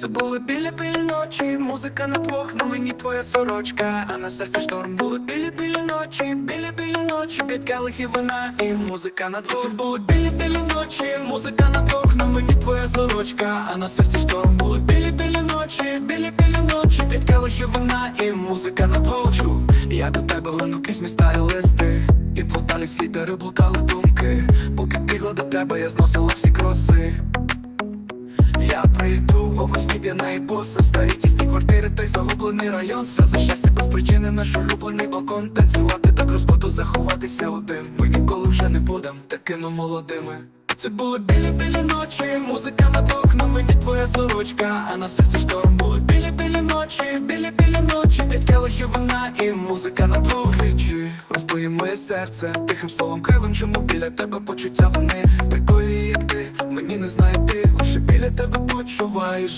Це були білі білі ночі, музика на двох, на мені твоя сорочка, а на серці шторм були білі білі ночі, білі білі ночі, п'ять келихів вина і музика на двох. Це були білі білі ночі, музика на двох, на мені твоя сорочка, а на серці шторм були білі білі ночі, білі білі ночі, п'ять келихів вина і музика на двох. Я до тебе лину крізь міста і листи, і плутались літери, блукали думки, поки бігла до тебе, я зносила всі кроси. П'яна і боса Старі тісні квартири, той загублений район. Сльози щастя без причини, наш улюблений балкон. Танцювати так розпоту, заховатися один. Ми ніколи вже не будем такими молодими. Це були білі білі ночі, музика над окнами, і твоя сорочка, а на серці шторм були білі білі ночі, білі білі ночі, п'ять келихів вина і музика на двохрічі Розбиє моє серце тихим словом кривим, чому біля тебе почуття вони такої, як ти, мені не знайти, лише біля тебе почуваєш